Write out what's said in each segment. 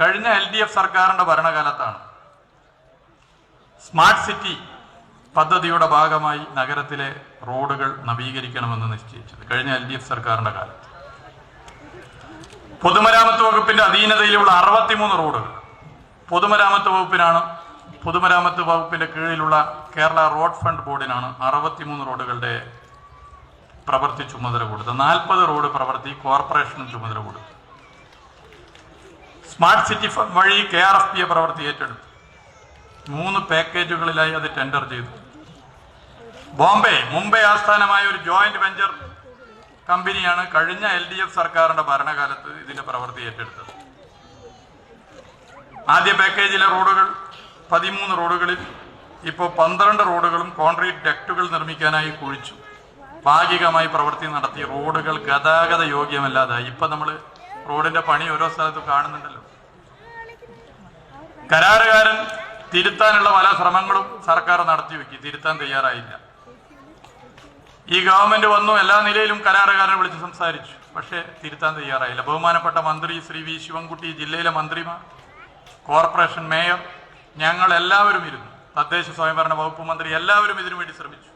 കഴിഞ്ഞ L D F സർക്കാരിന്റെ ഭരണകാലത്താണ്. Smart city പദ്ധതിയുടെ ഭാഗമായി നഗരത്തിലെ റോഡുകൾ നവീകരിക്കണമെന്ന് നിശ്ചയിച്ചത് കഴിഞ്ഞ എൽ ഡി എഫ് സർക്കാരിന്റെ കാലത്ത്. പൊതുമരാമത്ത് വകുപ്പിന്റെ അധീനതയിലുള്ള അറുപത്തിമൂന്ന് റോഡുകൾ. പൊതുമരാമത്ത് വകുപ്പിനാണ് പൊതുമരാമത്ത് വകുപ്പിന്റെ കീഴിലുള്ള കേരള റോഡ് ഫണ്ട് ബോർഡിനാണ് അറുപത്തിമൂന്ന് റോഡുകളുടെ പ്രവൃത്തി ചുമതല കൊടുത്തത്. നാൽപ്പത് റോഡ് പ്രവൃത്തി കോർപ്പറേഷനും ചുമതല കൊടുത്തു. സ്മാർട്ട് സിറ്റി വഴി കെ ആർ എഫ് പി പ്രവൃത്തി ഏറ്റെടുത്തു. മൂന്ന് പാക്കേജുകളിലായി അത് ടെൻഡർ ചെയ്തു. ബോംബെ മുംബൈ ആസ്ഥാനമായ ഒരു ജോയിന്റ് വെഞ്ചർ കമ്പനിയാണ് കഴിഞ്ഞ എൽ ഡി എഫ് സർക്കാരിന്റെ ഭരണകാലത്ത് ഇതിന്റെ പ്രവൃത്തി ഏറ്റെടുത്തത്. ആദ്യ പാക്കേജിലെ റോഡുകൾ പതിമൂന്ന് റോഡുകളിൽ ഇപ്പോൾ പന്ത്രണ്ട് റോഡുകളും കോൺക്രീറ്റ് ഡക്റ്റുകൾ നിർമ്മിക്കാനായി കുഴിച്ചു. ഭാഗികമായി പ്രവൃത്തി നടത്തി റോഡുകൾ ഗതാഗത യോഗ്യമല്ലാതായി. ഇപ്പൊ നമ്മൾ റോഡിന്റെ പണി ഓരോ സ്ഥലത്ത് കാണുന്നുണ്ടല്ലോ. കരാറുകാരൻ തിരുത്താനുള്ള പല ശ്രമങ്ങളും സർക്കാർ നടത്തി വെക്കി. തിരുത്താൻ തയ്യാറായില്ല. ഈ ഗവൺമെന്റ് വന്നു എല്ലാ നിലയിലും കരാറുകാരനെ വിളിച്ച് സംസാരിച്ചു. പക്ഷേ തിരുത്താൻ തയ്യാറായില്ല. ബഹുമാനപ്പെട്ട മന്ത്രി ശ്രീ വി ശിവൻകുട്ടി ജില്ലയിലെ മന്ത്രിമാർ കോർപ്പറേഷൻ മേയർ ഞങ്ങൾ എല്ലാവരും ഇരുന്നു. തദ്ദേശ സ്വയംഭരണ വകുപ്പ് മന്ത്രി എല്ലാവരും ഇതിനു വേണ്ടി ശ്രമിച്ചു.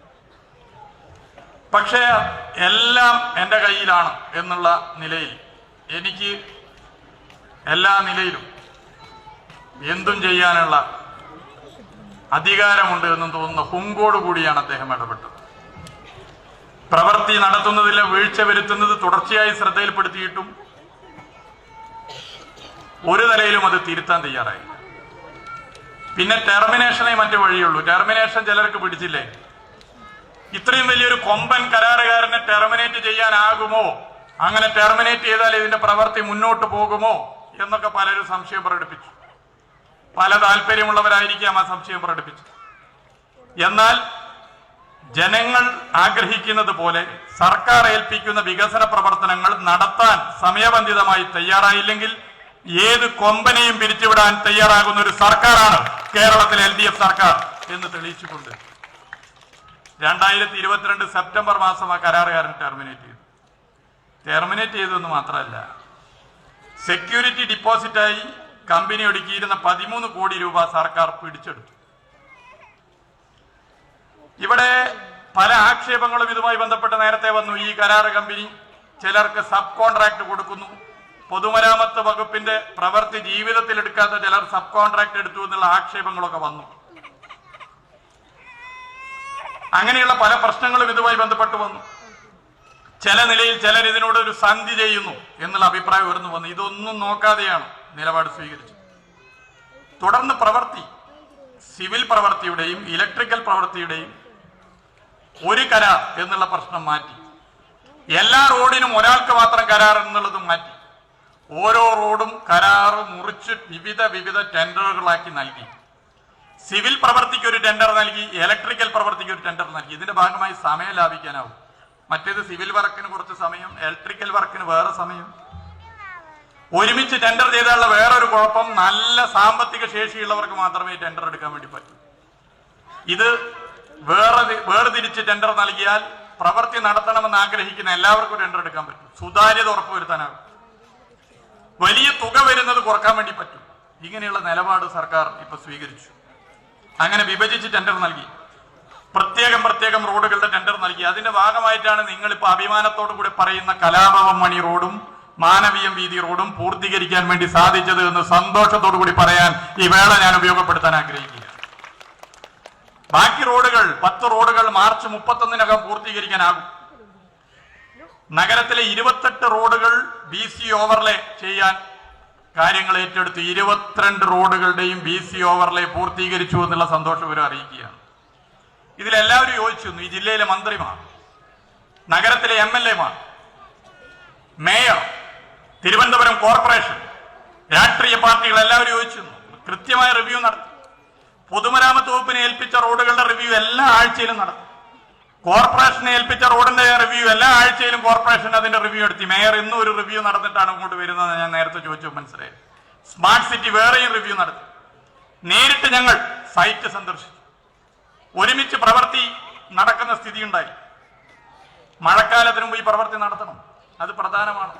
പക്ഷേ എല്ലാം എന്റെ കയ്യിലാണ് എന്നുള്ള നിലയിൽ എനിക്ക് എല്ലാ നിലയിലും എന്തും ചെയ്യാനുള്ള അധികാരമുണ്ട് എന്നും തോന്നുന്ന ഹുങ്കോട് കൂടിയാണ് അദ്ദേഹം ഇടപെട്ടത്. പ്രവൃത്തി നടത്തുന്നതിലെ വീഴ്ച വരുത്തുന്നത് തുടർച്ചയായി ശ്രദ്ധയിൽപ്പെടുത്തിയിട്ടും ഒരു നിലയിലും അത് തിരുത്താൻ തയ്യാറായി. പിന്നെ ടെർമിനേഷനെ മറ്റു വഴിയുള്ളൂ ടെർമിനേഷൻ ചിലർക്ക് പിടിച്ചില്ലേ? ഇത്രയും വലിയൊരു കൊമ്പൻ കരാറുകാരനെ ടെർമിനേറ്റ് ചെയ്യാനാകുമോ? അങ്ങനെ ടെർമിനേറ്റ് ചെയ്താൽ ഇതിന്റെ പ്രവൃത്തി മുന്നോട്ട് പോകുമോ എന്നൊക്കെ പലരും സംശയം പ്രകടിപ്പിച്ചു. പല താല്പര്യമുള്ളവരായിരിക്കാം ആ സംശയം പ്രകടിപ്പിച്ചത്. എന്നാൽ ജനങ്ങൾ ആഗ്രഹിക്കുന്നത് പോലെ സർക്കാർ ഏൽപ്പിക്കുന്ന വികസന പ്രവർത്തനങ്ങൾ നടത്താൻ സമയബന്ധിതമായി തയ്യാറായില്ലെങ്കിൽ ഏത് കൊമ്പനെയും പിരിച്ചുവിടാൻ തയ്യാറാകുന്ന ഒരു സർക്കാരാണ് കേരളത്തിലെ എൽ ഡി എഫ് സർക്കാർ എന്ന് തെളിയിച്ചുകൊണ്ട്. രണ്ടായിരത്തി ഇരുപത്തിരണ്ട് സെപ്റ്റംബർ മാസം ആ കരാറുകാരൻ ടെർമിനേറ്റ് ചെയ്തു. ടെർമിനേറ്റ് ചെയ്തതെന്ന് മാത്രമല്ല സെക്യൂരിറ്റി ഡിപ്പോസിറ്റായി കമ്പനി ഒടുക്കിയിരുന്ന പതിമൂന്ന് കോടി രൂപ സർക്കാർ പിടിച്ചെടുത്തു. ഇവിടെ പല ആക്ഷേപങ്ങളും ഇതുമായി ബന്ധപ്പെട്ട് നേരത്തെ വന്നു. ഈ കരാറ് കമ്പനി ചിലർക്ക് സബ് കോൺട്രാക്ട് കൊടുക്കുന്നു. പൊതുമരാമത്ത് വകുപ്പിന്റെ പ്രവൃത്തി ജീവിതത്തിൽ എടുക്കാത്ത ചിലർ സബ് കോൺട്രാക്ട് എടുത്തു എന്നുള്ള ആക്ഷേപങ്ങളൊക്കെ വന്നു. അങ്ങനെയുള്ള പല പ്രശ്നങ്ങളും ഇതുമായി ബന്ധപ്പെട്ട് വന്നു. ചില നിലയിൽ ചിലർ ഇതിനോട് ഒരു സന്ധി ചെയ്യുന്നു എന്നുള്ള അഭിപ്രായം ഉയർന്നു വന്നു. ഇതൊന്നും നോക്കാതെയാണ് നിലപാട് സ്വീകരിച്ചത്. തുടർന്ന് പ്രവൃത്തി സിവിൽ പ്രവൃത്തിയുടെയും ഇലക്ട്രിക്കൽ പ്രവൃത്തിയുടെയും ഒരു കരാർ എന്നുള്ള പ്രശ്നം മാറ്റി. എല്ലാ റോഡിനും ഒരാൾക്ക് മാത്രം കരാർ എന്നുള്ളതും മാറ്റി. ഓരോ റോഡും കരാറ് മുറിച്ച് വിവിധ വിവിധ ടെൻഡറുകളാക്കി നൽകി. സിവിൽ പ്രവൃത്തിക്ക് ഒരു ടെൻഡർ നൽകി ഇലക്ട്രിക്കൽ പ്രവൃത്തിക്ക് ഒരു ടെൻഡർ നൽകി. ഇതിന്റെ ഭാഗമായി സമയം ലാഭിക്കാനാവും. മറ്റേത് സിവിൽ വർക്കിന് കുറച്ച് സമയം ഇലക്ട്രിക്കൽ വർക്കിന് വേറെ സമയം. ഒരുമിച്ച് ടെൻഡർ ചെയ്താലുള്ള വേറൊരു കുഴപ്പം നല്ല സാമ്പത്തിക ശേഷിയുള്ളവർക്ക് മാത്രമേ ടെൻഡർ എടുക്കാൻ വേണ്ടി പറ്റൂ. ഇത് വേറെ വേർതിരിച്ച് ടെൻഡർ നൽകിയാൽ പ്രവൃത്തി നടത്തണമെന്ന് ആഗ്രഹിക്കുന്ന എല്ലാവർക്കും ടെൻഡർ എടുക്കാൻ പറ്റും. സുതാര്യത ഉറപ്പുവരുത്താനാകും. വലിയ തുക വരുന്നത് കുറയ്ക്കാൻ വേണ്ടി പറ്റും. ഇങ്ങനെയുള്ള നിലപാട് സർക്കാർ ഇപ്പൊ സ്വീകരിച്ചു. അങ്ങനെ വിഭജിച്ച് ടെൻഡർ നൽകി. പ്രത്യേകം പ്രത്യേകം റോഡുകളുടെ ടെൻഡർ നൽകി. അതിന്റെ ഭാഗമായിട്ടാണ് നിങ്ങൾ ഇപ്പൊ അഭിമാനത്തോടു കൂടി പറയുന്ന കലാഭവം മണി റോഡും മാനവീയം വീതി റോഡും പൂർത്തീകരിക്കാൻ വേണ്ടി സാധിച്ചത് എന്ന് സന്തോഷത്തോടു കൂടി പറയാൻ ഈ വേള ഞാൻ ഉപയോഗപ്പെടുത്താൻ ആഗ്രഹിക്കുക ബാക്കി റോഡുകൾ പത്ത് റോഡുകൾ മാർച്ച് മുപ്പത്തൊന്നിനകം പൂർത്തീകരിക്കാനാകും. നഗരത്തിലെ ഇരുപത്തെട്ട് റോഡുകൾ ബി സി ഓവർലേ ചെയ്യാൻ കാര്യങ്ങൾ ഏറ്റെടുത്ത്. ഇരുപത്തിരണ്ട് റോഡുകളുടെയും ബി സി ഓവർലേ പൂർത്തീകരിച്ചു എന്നുള്ള സന്തോഷം ഇവർ അറിയിക്കുകയാണ്. ഇതിലെല്ലാവരും യോജിച്ചു ഈ ജില്ലയിലെ മന്ത്രിമാർ നഗരത്തിലെ എം എൽ എമാർ മേയർ തിരുവനന്തപുരം കോർപ്പറേഷൻ രാഷ്ട്രീയ പാർട്ടികൾ എല്ലാവരും യോജിച്ചു കൃത്യമായ റിവ്യൂ നടത്തി. പൊതുമരാമത്ത് വകുപ്പിനെ ഏൽപ്പിച്ച റോഡുകളുടെ റിവ്യൂ എല്ലാ ആഴ്ചയിലും നടത്തി. കോർപ്പറേഷനെ ഏൽപ്പിച്ച റോഡിന്റെ റിവ്യൂ എല്ലാ ആഴ്ചയിലും കോർപ്പറേഷൻ അതിന്റെ റിവ്യൂ എടുത്തി. മേയർ ഇന്നും ഒരു റിവ്യൂ നടന്നിട്ടാണ് ഇങ്ങോട്ട് വരുന്നത് ഞാൻ നേരത്തെ ചോദിച്ചു. മനസ്സിലായി? സ്മാർട്ട് സിറ്റി വേറെയും റിവ്യൂ നടത്തി. നേരിട്ട് ഞങ്ങൾ സൈറ്റ് സന്ദർശിച്ചു. ഒരുമിച്ച് പ്രവൃത്തി നടക്കുന്ന സ്ഥിതി ഉണ്ടായി മഴക്കാലത്തിന് മുമ്പ് ഈ പ്രവൃത്തി നടത്തണം. അത് പ്രധാനമാണ്.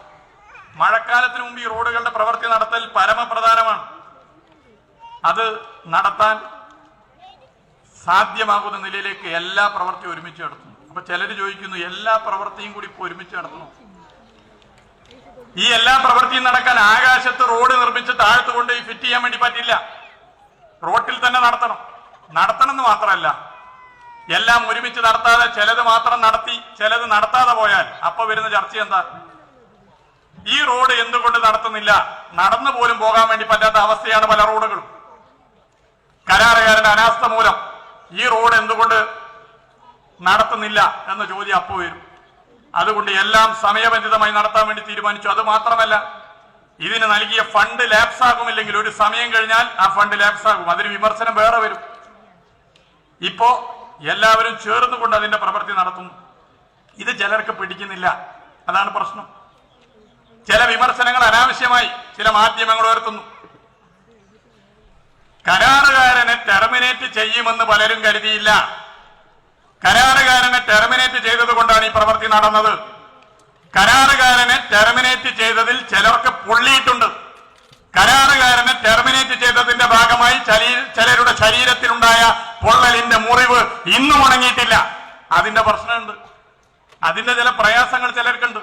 മഴക്കാലത്തിന് മുമ്പ് ഈ റോഡുകളുടെ പ്രവൃത്തി നടത്തൽ പരമപ്രധാനമാണ്. അത് നടത്താൻ സാധ്യമാകുന്ന നിലയിലേക്ക് എല്ലാ പ്രവൃത്തിയും ഒരുമിച്ച് നടത്തുന്നു. അപ്പൊ ചിലർ ചോദിക്കുന്നു എല്ലാ പ്രവൃത്തിയും കൂടി ഇപ്പൊ ഒരുമിച്ച് നടത്തണം? ഈ എല്ലാ പ്രവൃത്തിയും നടക്കാൻ ആകാശത്ത് റോഡ് നിർമ്മിച്ച് താഴ്ത്തുകൊണ്ട് ഫിറ്റ് ചെയ്യാൻ വേണ്ടി പറ്റില്ല. റോട്ടിൽ തന്നെ നടത്തണം. നടത്തണം എന്ന് മാത്രമല്ല എല്ലാം ഒരുമിച്ച് നടത്താതെ ചിലത് മാത്രം നടത്തി ചിലത് നടത്താതെ പോയാൽ അപ്പൊ വരുന്ന ചർച്ച എന്താ? ഈ റോഡ് എന്തുകൊണ്ട് നടത്തുന്നില്ല? നടന്നു പോലും പോകാൻ വേണ്ടി പറ്റാത്ത അവസ്ഥയാണ് പല റോഡുകളും. കരാറുകാരന്റെ അനാസ്ഥ മൂലം ഈ റോഡ് എന്തുകൊണ്ട് നടത്തുന്നില്ല എന്ന ചോദ്യം അപ്പോൾ വരും. അതുകൊണ്ട് എല്ലാം സമയബന്ധിതമായി നടത്താൻ വേണ്ടി തീരുമാനിച്ചു. അത് മാത്രമല്ല ഇതിന് നൽകിയ ഫണ്ട് ലാപ്സ് ആകുമില്ലെങ്കിൽ ഒരു സമയം കഴിഞ്ഞാൽ ആ ഫണ്ട് ലാപ്സ് ആകും അതിന് വിമർശനം വേറെ വരും. ഇപ്പോ എല്ലാവരും ചേർന്നുകൊണ്ട് അതിന്റെ പ്രവൃത്തി നടത്തും. ഇത് ചിലർക്ക് പിടിക്കുന്നില്ല. അതാണ് പ്രശ്നം. ചില വിമർശനങ്ങൾ അനാവശ്യമായി ചില മാധ്യമങ്ങൾ ഉയർത്തുന്നു. കരാറുകാരനെ ടെർമിനേറ്റ് ചെയ്യുമെന്ന് പലരും കരുതിയില്ല. കരാറുകാരനെ ടെർമിനേറ്റ് ചെയ്തത് കൊണ്ടാണ് ഈ പ്രവൃത്തി നടന്നത്. കരാറുകാരനെ ടെർമിനേറ്റ് ചെയ്തതിൽ ചിലർക്ക് പൊള്ളിയിട്ടുണ്ട്. കരാറുകാരനെ ടെർമിനേറ്റ് ചെയ്തതിന്റെ ഭാഗമായി ചലീ- ചിലരുടെ ശരീരത്തിലുണ്ടായ പൊള്ളലിന്റെ മുറിവ് ഇന്നും ഉണങ്ങിയിട്ടില്ല. അതിന്റെ പ്രശ്നമുണ്ട്. അതിന്റെ ചില പ്രയാസങ്ങൾ ചിലർക്കുണ്ട്.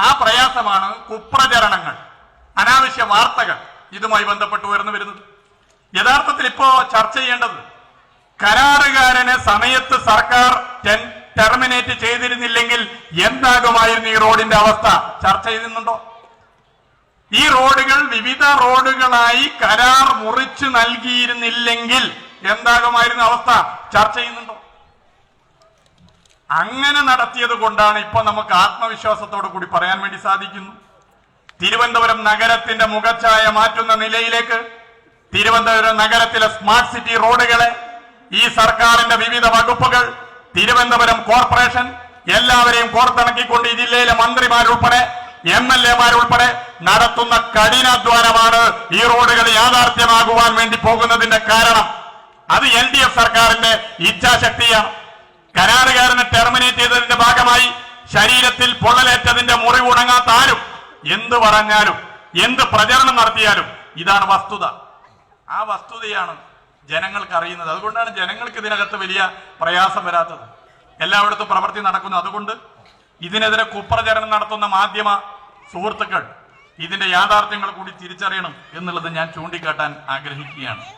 ആ പ്രയാസമാണ് കുപ്രചരണങ്ങൾ അനാവശ്യ വാർത്തകൾ ഇതുമായി ബന്ധപ്പെട്ട് ഉയർന്നു വരുന്നത്. യഥാർത്ഥത്തിൽ ഇപ്പോ ചർച്ച ചെയ്യേണ്ടത് കരാറുകാരനെ സമയത്ത് സർക്കാർ ടെർമിനേറ്റ് ചെയ്തിരുന്നില്ലെങ്കിൽ എന്താകുമായിരുന്നു ഈ റോഡിന്റെ അവസ്ഥ? ചർച്ച ചെയ്യുന്നുണ്ടോ ഈ റോഡുകൾ വിവിധ റോഡുകളായി കരാർ മുറിച്ചു നൽകിയിരുന്നില്ലെങ്കിൽ എന്താകുമായിരുന്ന അവസ്ഥ? ചർച്ച ചെയ്യുന്നുണ്ടോ? അങ്ങനെ നടത്തിയത് കൊണ്ടാണ് ഇപ്പൊ നമുക്ക് ആത്മവിശ്വാസത്തോടു കൂടി പറയാൻ വേണ്ടി സാധിക്കുന്നു. തിരുവനന്തപുരം നഗരത്തിന്റെ മുഖച്ഛായ മാറ്റുന്ന നിലയിലേക്ക് തിരുവനന്തപുരം നഗരത്തിലെ സ്മാർട്ട് സിറ്റി റോഡുകളെ ഈ സർക്കാരിന്റെ വിവിധ വകുപ്പുകൾ തിരുവനന്തപുരം കോർപ്പറേഷൻ എല്ലാവരെയും കോർത്തിണക്കിക്കൊണ്ട് ഈ ജില്ലയിലെ മന്ത്രിമാരുൾപ്പെടെ എം എൽ എമാരുൾപ്പെടെ നടത്തുന്ന കഠിനാധ്വാനമാണ് ഈ റോഡുകൾ യാഥാർത്ഥ്യമാകുവാൻ വേണ്ടി പോകുന്നതിന്റെ കാരണം. അത് എൽ ഡി എഫ് സർക്കാരിന്റെ ഇച്ഛാശക്തിയാണ് കരാറുകാരനെ ടെർമിനേറ്റ് ചെയ്തതിന്റെ ഭാഗമായി ശരീരത്തിൽ പൊള്ളലേറ്റതിന്റെ മുറിവ് ഉണങ്ങാത്ത ആരും എന്ത് പറഞ്ഞാലും എന്ത് പ്രചരണം നടത്തിയാലും ഇതാണ് വസ്തുത. ആ വസ്തുതയാണ് ജനങ്ങൾക്ക് അറിയുന്നത്. അതുകൊണ്ടാണ് ജനങ്ങൾക്ക് ഇതിനകത്ത് വലിയ പ്രയാസം വരാത്തത്. എല്ലായിടത്തും പ്രവൃത്തി നടക്കുന്നു. അതുകൊണ്ട് ഇതിനെതിരെ കുപ്രചരണം നടത്തുന്ന മാധ്യമ സുഹൃത്തുക്കൾ ഇതിന്റെ യാഥാർത്ഥ്യങ്ങൾ കൂടി തിരിച്ചറിയണം എന്നുള്ളത് ഞാൻ ചൂണ്ടിക്കാട്ടാൻ ആഗ്രഹിക്കുകയാണ്.